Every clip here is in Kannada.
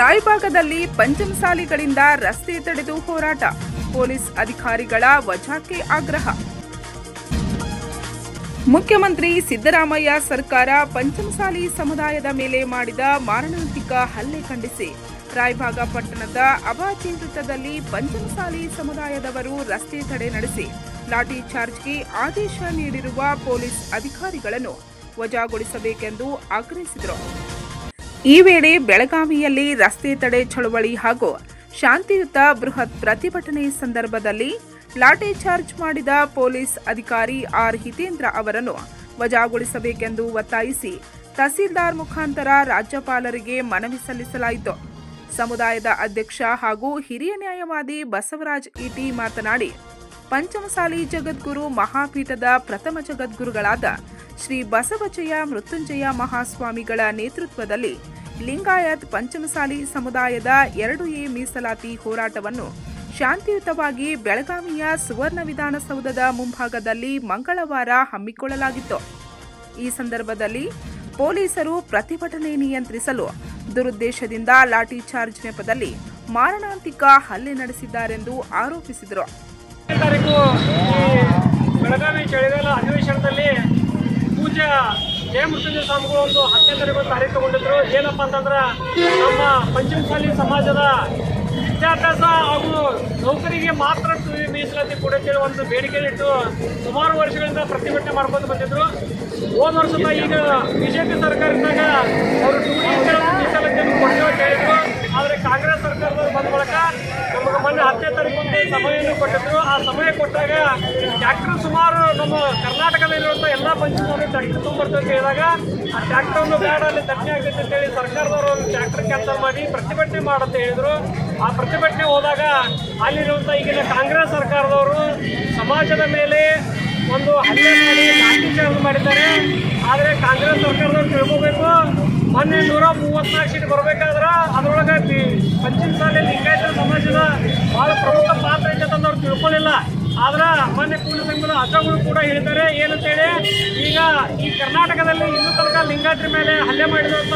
ರಾಯಬಾಗದಲ್ಲಿ ಪಂಚಮಸಾಲಿಗಳಿಂದ ರಸ್ತೆ ತಡೆದು ಹೋರಾಟ. ಪೊಲೀಸ್ ಅಧಿಕಾರಿಗಳ ವಜಾಕ್ಕೆ ಆಗ್ರಹ. ಮುಖ್ಯಮಂತ್ರಿ ಸಿದ್ದರಾಮಯ್ಯ ಸರ್ಕಾರ ಪಂಚಮಸಾಲಿ ಸಮುದಾಯದ ಮೇಲೆ ಮಾಡಿದ ಮಾರಣಾಂತಿಕ ಹಲ್ಲೆ ಖಂಡಿಸಿ. ರಾಯಭಾಗ ಪಟ್ಟಣದ ಅಬಾಚಿ ವೃತ್ತದಲ್ಲಿ ಪಂಚಮಸಾಲಿ ಸಮುದಾಯದವರು ರಸ್ತೆ ತಡೆ ನಡೆಸಿ. ಲಾಠಿ ಚಾರ್ಜ್ಗೆ ಆದೇಶ ನೀಡಿರುವ ಪೊಲೀಸ್ ಅಧಿಕಾರಿಗಳನ್ನು ವಜಾಗೊಳಿಸಬೇಕೆಂದು ಆಗ್ರಹಿಸಿದರು. ಈ ವೇಳೆ ಬೆಳಗಾವಿಯಲ್ಲಿ ರಸ್ತೆ ತಡೆ ಚಳವಳಿ ಹಾಗೂ ಶಾಂತಿಯುತ ಬೃಹತ್ ಪ್ರತಿಭಟನೆ ಸಂದರ್ಭದಲ್ಲಿ ಲಾಠಿ ಚಾರ್ಜ್ ಮಾಡಿದ ಪೊಲೀಸ್ ಅಧಿಕಾರಿ ಆರ್ ಹಿತೇಂದ್ರ ಅವರನ್ನು ವಜಾಗೊಳಿಸಬೇಕೆಂದು ಒತ್ತಾಯಿಸಿ ತಹಸೀಲ್ದಾರ್ ಮುಖಾಂತರ ರಾಜ್ಯಪಾಲರಿಗೆ ಮನವಿ ಸಲ್ಲಿಸಲಾಯಿತು. ಸಮುದಾಯದ ಅಧ್ಯಕ್ಷ ಹಾಗೂ ಹಿರಿಯ ನ್ಯಾಯವಾದಿ ಬಸವರಾಜ್ ಇಟಿ ಮಾತನಾಡಿ, ಪಂಚಮಸಾಲಿ ಜಗದ್ಗುರು ಮಹಾಪೀಠದ ಪ್ರಥಮ ಜಗದ್ಗುರುಗಳಾದ ಶ್ರೀ ಬಸವಜಯ ಮೃತ್ಯುಂಜಯ ಮಹಾಸ್ವಾಮಿಗಳ ನೇತೃತ್ವದಲ್ಲಿ ಲಿಂಗಾಯತ್ ಪಂಚಮಸಾಲಿ ಸಮುದಾಯದ ಎರಡು ಎ ಮೀಸಲಾತಿ ಹೋರಾಟವನ್ನು ಶಾಂತಿಯುತವಾಗಿ ಬೆಳಗಾವಿಯ ಸುವರ್ಣ ವಿಧಾನಸೌಧದ ಮುಂಭಾಗದಲ್ಲಿ ಮಂಗಳವಾರ ಹಮ್ಮಿಕೊಳ್ಳಲಾಗಿತ್ತು. ಈ ಸಂದರ್ಭದಲ್ಲಿ ಪೊಲೀಸರು ಪ್ರತಿಭಟನೆ ನಿಯಂತ್ರಿಸಲು ದುರುದ್ದೇಶದಿಂದ ಲಾಠಿ ಚಾರ್ಜ್ ನೆಪದಲ್ಲಿ ಮಾರಣಾಂತಿಕ ಹಲ್ಲೆ ನಡೆಸಿದ್ದಾರೆಂದು ಆರೋಪಿಸಿದರು. ಬೆಳಗಾವಿ ಚಳಿಗಾಲ ಅಧಿವೇಶನದಲ್ಲಿ ಪೂಜ್ಯ ಜಯ ಮೃತ್ಯುಂಜಯ ಸ್ವಾಮಿಗಳು ಒಂದು ಹತ್ತನೇ ತಾರೀಕು ತಗೊಂಡಿದ್ರು. ಏನಪ್ಪ ಅಂತಂದ್ರೆ ನಮ್ಮ ಪಂಚಮಸಾಲಿ ಸಮಾಜದ ವಿದ್ಯಾಭ್ಯಾಸ ಹಾಗೂ ನೌಕರಿಗೆ ಮಾತ್ರ ಮೀಸಲಾತಿ ಕೊಡುತ್ತೇವೆ ಒಂದು ಬೇಡಿಕೆ ಇಟ್ಟು ಸುಮಾರು ವರ್ಷಗಳಿಂದ ಪ್ರತಿಭಟನೆ ಮಾಡ್ಕೊಂಡು ಬಂದಿದ್ರು. ಹೋದ ವರ್ಷದ ಈಗ ಬಿಜೆಪಿ ಸರ್ಕಾರ ಇದ್ದಾಗ ಅವರು ಮೀಸಲಾತಿಯನ್ನು ಕೊಡ್ತೇವೆ ಅಂತ ಹೇಳಿದ್ರು. ಆದರೆ ಕಾಂಗ್ರೆಸ್ ಸರ್ಕಾರದವರು ಬಂದ ಬಳಿಕ ನಮಗೆ ಮೊನ್ನೆ ಹತ್ತನೇ ತಾರೀಕು ಒಂದು ಸಮಯವನ್ನು ಕೊಟ್ಟಿದ್ರು. ಆ ಸಮಯ ಕೊಟ್ಟಾಗ ಟ್ಯಾಕ್ಟರ್ ಸುಮಾರು ನಮ್ಮ ಎಲ್ಲ ಪಂಚಾಯತ್ ಟ್ರ್ಯಾಕ್ಟರ್ ತೊಗೊಂಬರ್ತೇವೆ ಅಂತ ಹೇಳಿದಾಗ ಆ ಟ್ರ್ಯಾಕ್ಟರ್ನು ಬೇಡ ಅಲ್ಲಿ ದಂಡೆ ಆಗ್ತೈತೆ ಅಂತೇಳಿ ಸರ್ಕಾರದವರು ಟ್ರ್ಯಾಕ್ಟರ್ ಕ್ಯಾನ್ಸಲ್ ಮಾಡಿ ಪ್ರತಿಭಟನೆ ಮಾಡಂತ ಹೇಳಿದ್ರು. ಆ ಪ್ರತಿಭಟನೆ ಹೋದಾಗ ಅಲ್ಲಿರುವಂಥ ಈಗಿನ ಕಾಂಗ್ರೆಸ್ ಸರ್ಕಾರದವರು ಸಮಾಜದ ಮೇಲೆ ಒಂದು ಹಲ್ಲೆ ಮಾಡಿ ಮಾಡಿದ್ದಾರೆ. ಆದರೆ ಕಾಂಗ್ರೆಸ್ ಸರ್ಕಾರದವ್ರು ತಿಳ್ಕೋಬೇಕು. ಮೊನ್ನೆ ನೂರ ಮೂವತ್ನಾಲ್ಕು ಸೀಟ್ ಬರಬೇಕಾದ್ರೆ ಅದರೊಳಗೆ ಪಂಚಮ ಪಶ್ಚಿಮ ಸಾಲಿ ಲಿಂಗಾಯತ ಸಮಾಜದ ಭಾಳ ಪ್ರಮುಖ ಪಾತ್ರ ಐತೆ ಅಂತ ಅವ್ರು ಆದ್ರೆ ಮೊನ್ನೆ ಕೂಲಿ ಸಂಘದ ಅಜಗಳು ಕೂಡ ಹೇಳಿದ್ದಾರೆ. ಏನಂತೇಳಿ, ಈಗ ಈ ಕರ್ನಾಟಕದಲ್ಲಿ ಇನ್ನೂ ತನಕ ಲಿಂಗಾಯತ್ರಿ ಮೇಲೆ ಹಲ್ಲೆ ಮಾಡಿದಂಥ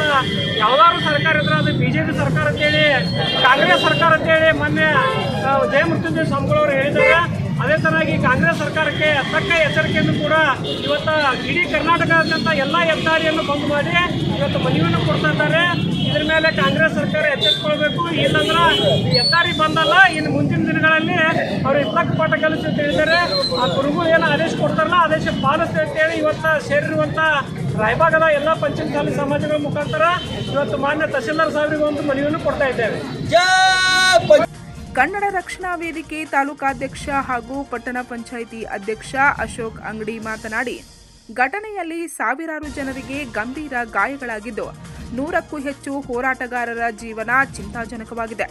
ಯಾವ್ದಾದ್ರು ಸರ್ಕಾರ ಇದ್ರೆ ಅದು ಬಿ ಜೆ ಪಿ ಸರ್ಕಾರ ಅಂತೇಳಿ, ಕಾಂಗ್ರೆಸ್ ಸರ್ಕಾರ ಅಂತೇಳಿ ಮೊನ್ನೆ ಜಯಮೃತ್ಯುಂಜಯ ಜಯ ಮೃತ್ಯುಂಜಯ ಸ್ವಾಮಿಗಳವರು ಹೇಳಿದ್ದಾರೆ. ಅದೇ ತರನಾಗಿ ಕಾಂಗ್ರೆಸ್ ಸರ್ಕಾರಕ್ಕೆ ತಕ್ಕ ಎಚ್ಚರಿಕೆಯನ್ನು ಕೂಡ ಇವತ್ತು ಇಡೀ ಕರ್ನಾಟಕದಾದ್ಯಂತ ಎಲ್ಲ ಹೆದ್ದಾರಿಯನ್ನು ಬಂದ್ ಮಾಡಿ ಇವತ್ತು ಮನವಿಯನ್ನು ಕೊಡ್ತಾ ಇದ್ದಾರೆ. ಇದ್ರ ಮೇಲೆ ಕಾಂಗ್ರೆಸ್ ಸರ್ಕಾರ ಎಚ್ಚೆತ್ಕೊಳ್ಬೇಕು. ಇಲ್ಲಂದ್ರೆ ಹೆದ್ದಾರಿ ಬಂದಲ್ಲ, ಇನ್ನು ಮುಂದಿನ ದಿನಗಳಲ್ಲಿ ಅವರು ಇಪ್ಪತ್ತು ಪಾಠ ಕಲಿಸಿ ತಿಳಿದರೆ ಆ ಗುರುಗಳು ಏನು ಆದೇಶ ಕೊಡ್ತಾರಲ್ಲ, ಆದೇಶ ಪಾಲಿಸ್ತೇವೆ ಅಂತೇಳಿ ಇವತ್ತು ಸೇರಿರುವಂಥ ರಾಯಬಾಗದ ಎಲ್ಲ ಪಂಚಮಸಾಲಿ ಸಮಾಜಗಳ ಮುಖಾಂತರ ಇವತ್ತು ಮಾನ್ಯ ತಹಸೀಲ್ದಾರ್ ಸಾಹೇಬರಿಗೆ ಒಂದು ಮನವಿಯನ್ನು ಕೊಡ್ತಾ ಇದ್ದೇವೆ. ಕನ್ನಡ ರಕ್ಷಣಾ ವೇದಿಕೆ ತಾಲೂಕಾಧ್ಯಕ್ಷ ಹಾಗೂ ಪಟ್ಟಣ ಪಂಚಾಯಿತಿ ಅಧ್ಯಕ್ಷ ಅಶೋಕ್ ಅಂಗಡಿ ಮಾತನಾಡಿ, ಘಟನೆಯಲ್ಲಿ ಸಾವಿರಾರು ಜನರಿಗೆ ಗಂಭೀರ ಗಾಯಗಳಾಗಿದ್ದು ನೂರಕ್ಕೂ ಹೆಚ್ಚು ಹೋರಾಟಗಾರರ ಜೀವನ ಚಿಂತಾಜನಕವಾಗಿದೆ.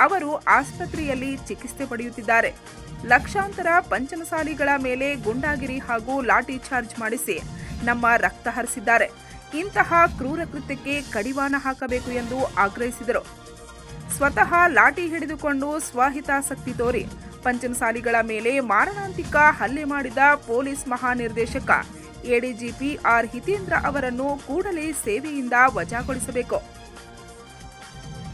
ಅವರು ಆಸ್ಪತ್ರೆಯಲ್ಲಿ ಚಿಕಿತ್ಸೆ ಪಡೆಯುತ್ತಿದ್ದಾರೆ. ಲಕ್ಷಾಂತರ ಪಂಚಮಸಾಲಿಗಳ ಮೇಲೆ ಗುಂಡಾಗಿರಿ ಹಾಗೂ ಲಾಠಿ ಚಾರ್ಜ್ ಮಾಡಿಸಿ ನಮ್ಮ ರಕ್ತ ಹರಿಸಿದ್ದಾರೆ. ಇಂತಹ ಕ್ರೂರ ಕೃತ್ಯಕ್ಕೆ ಕಡಿವಾಣ ಹಾಕಬೇಕು ಎಂದು ಆಗ್ರಹಿಸಿದರು. ಸ್ವತಃ ಲಾಠಿ ಹಿಡಿದುಕೊಂಡು ಸ್ವಹಿತಾಸಕ್ತಿ ತೋರಿ ಪಂಚಮಸಾಲಿಗಳ ಮೇಲೆ ಮಾರಣಾಂತಿಕ ಹಲ್ಲೆ ಮಾಡಿದ ಪೊಲೀಸ್ ಮಹಾನಿರ್ದೇಶಕ ಎಡಿಜಿಪಿ ಆರ್ ಹಿತೇಂದ್ರ ಅವರನ್ನು ಕೂಡಲೇ ಸೇವೆಯಿಂದ ವಜಾಗೊಳಿಸಬೇಕು.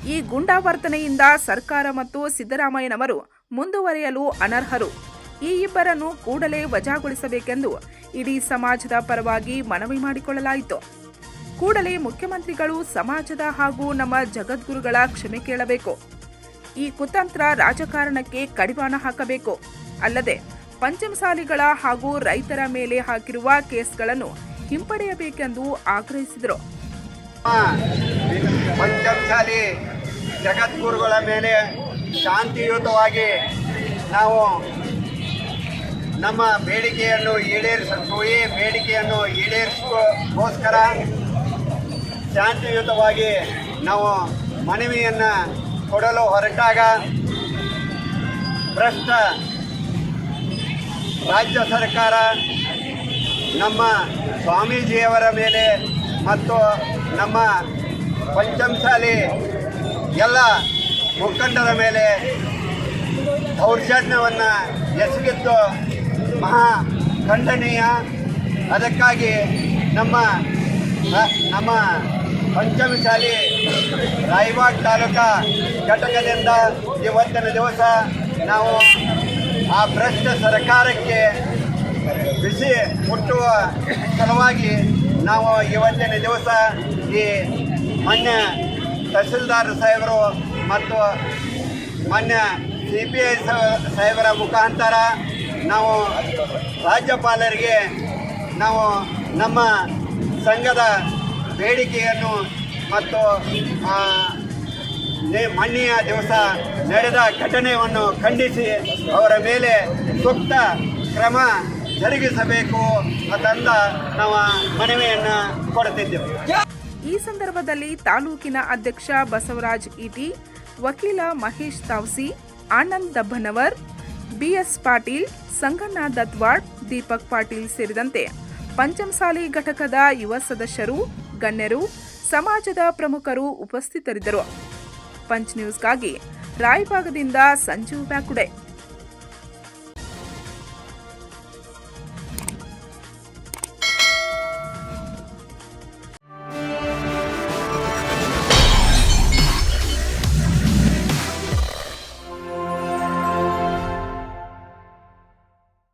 ಈ ಗುಂಡಾವರ್ತನೆಯಿಂದ ಸರ್ಕಾರ ಮತ್ತು ಸಿದ್ದರಾಮಯ್ಯನವರು ಮುಂದುವರಿಯಲು ಅನರ್ಹರು. ಈ ಇಬ್ಬರನ್ನು ಕೂಡಲೇ ವಜಾಗೊಳಿಸಬೇಕೆಂದು ಇಡೀ ಸಮಾಜದ ಪರವಾಗಿ ಮನವಿ ಮಾಡಿಕೊಳ್ಳಲಾಯಿತು. ಕೂಡಲೇ ಮುಖ್ಯಮಂತ್ರಿಗಳು ಸಮಾಜದ ಹಾಗೂ ನಮ್ಮ ಜಗದ್ಗುರುಗಳ ಕ್ಷಮೆ ಕೇಳಬೇಕು. ಈ ಕುತಂತ್ರ ರಾಜಕಾರಣಕ್ಕೆ ಕಡಿವಾಣ ಹಾಕಬೇಕು. ಅಲ್ಲದೆ ಪಂಚಮಸಾಲಿಗಳ ಹಾಗೂ ರೈತರ ಮೇಲೆ ಹಾಕಿರುವ ಕೇಸ್ಗಳನ್ನು ಹಿಂಪಡೆಯಬೇಕೆಂದು ಆಗ್ರಹಿಸಿದರು. ಪಂಚಮಸಾಲಿ ಜಗದ್ಗುರುಗಳ ಮೇಲೆ ಶಾಂತಿಯುತವಾಗಿ ನಾವು ನಮ್ಮ ಬೇಡಿಕೆಯನ್ನು ಈಡೇರಿಸಬೇಕು. ಈ ಬೇಡಿಕೆಯನ್ನು ಈಡೇರಿಸೋಸ್ಕರ ಶಾಂತಿಯುತವಾಗಿ ನಾವು ಮನವಿಯನ್ನು ಕೊಡಲು ಹೊರಟಾಗ ಭ್ರಷ್ಟ ರಾಜ್ಯ ಸರ್ಕಾರ ನಮ್ಮ ಸ್ವಾಮೀಜಿಯವರ ಮೇಲೆ ಮತ್ತು ನಮ್ಮ ಪಂಚಮಸಾಲಿ ಎಲ್ಲ ಮುಖಂಡರ ಮೇಲೆ ದೌರ್ಜನ್ಯವನ್ನು ಎಸಗಿದ್ದು ಮಹಾ ಖಂಡನೀಯ ಅದಕ್ಕಾಗಿ ನಮ್ಮ ನಮ್ಮ ಪಂಚಮಸಾಲಿ ರಾಯಬಾಗ್ ತಾಲೂಕಾ ಘಟಕದಿಂದ ಇವತ್ತಿನ ದಿವಸ ನಾವು ಆ ಭ್ರಷ್ಟ ಸರ್ಕಾರಕ್ಕೆ ಬಿಸಿ ಮುಟ್ಟುವ ಸಲುವಾಗಿ ನಾವು ಇವತ್ತಿನ ದಿವಸ ಈ ಮಾನ್ಯ ತಹಸೀಲ್ದಾರ್ ಸಾಹೇಬರು ಮತ್ತು ಮಾನ್ಯ ಸಿ ಪಿ ಐ ಸಾಹೇಬರ ಮುಖಾಂತರ ನಾವು ರಾಜ್ಯಪಾಲರಿಗೆ ನಾವು ನಮ್ಮ ಸಂಘದ ಬೇಡಿಕೆಯನ್ನು ಮತ್ತು ಮೊನ್ನೆಯ ದಿವಸ ನಡೆದ ಘಟನೆಯನ್ನು ಖಂಡಿಸಿ ಅವರ ಮೇಲೆ ಸೂಕ್ತ ಕ್ರಮ ಜರುಗಿಸಬೇಕು ಅಂತಂದ ನಾವು ಮನವಿಯನ್ನು ಕೊಡುತ್ತಿದ್ದೆವು. ಈ ಸಂದರ್ಭದಲ್ಲಿ ತಾಲೂಕಿನ ಅಧ್ಯಕ್ಷ ಬಸವರಾಜ್ ಇಟಿ, ವಕೀಲ ಮಹೇಶ್ ತಾವ್ಸಿ, ಆನಂದ್ ದಬ್ಬನವರ್, ಬಿಎಸ್ ಪಾಟೀಲ್, ಸಂಗಣ್ಣ ದತ್ವಾಡ್ ದೀಪಕ್ ಪಾಟೀಲ್ ಸೇರಿದಂತೆ ಪಂಚಮಸಾಲಿ ಘಟಕದ ಯುವ ಸದಸ್ಯರು, ಗಣ್ಯರು, ಸಮಾಜದ ಪ್ರಮುಖರು ಉಪಸ್ಥಿತರಿದ್ದರು. ಪಂಚ್ ನ್ಯೂಸ್ಗಾಗಿ ರಾಯಭಾಗದಿಂದ ಸಂಜೀವ್ ಬ್ಯಾಕುಡೆ.